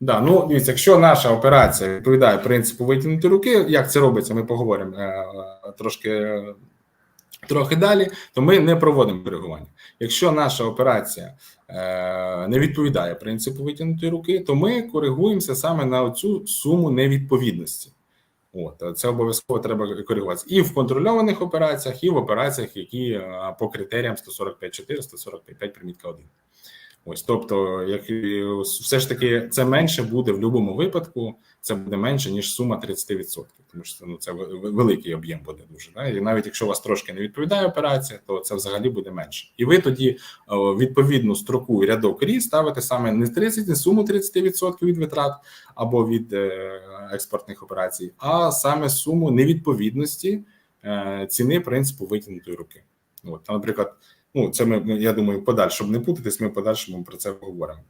Да, ну дивіться, якщо наша операція відповідає принципу витягнути руки, як це робиться, ми поговоримо е, трошки е, трохи далі, то ми не проводимо коригування. Якщо наша операція е, не відповідає принципу витягнутої руки, то ми коригуємося саме на цю суму невідповідності. От е, це обов'язково треба коригуватися і в контрольованих операціях, і в операціях, які е, по критеріям 145.4, 145 примітка 1. Ось, тобто, як все ж таки, це менше буде в будь-якому випадку. Це буде менше ніж сума 30%, тому що ну це великий об'єм буде дуже. Да? І навіть якщо у вас трошки не відповідає операція, то це взагалі буде менше. І ви тоді відповідну строку рядок рі ставите саме не 30, не суму 30% від витрат або від е, експортних операцій, а саме суму невідповідності е, ціни принципу витягнутої руки. От, наприклад, ну це ми я думаю, подальше, щоб не путатись, ми подальшому про це поговоримо.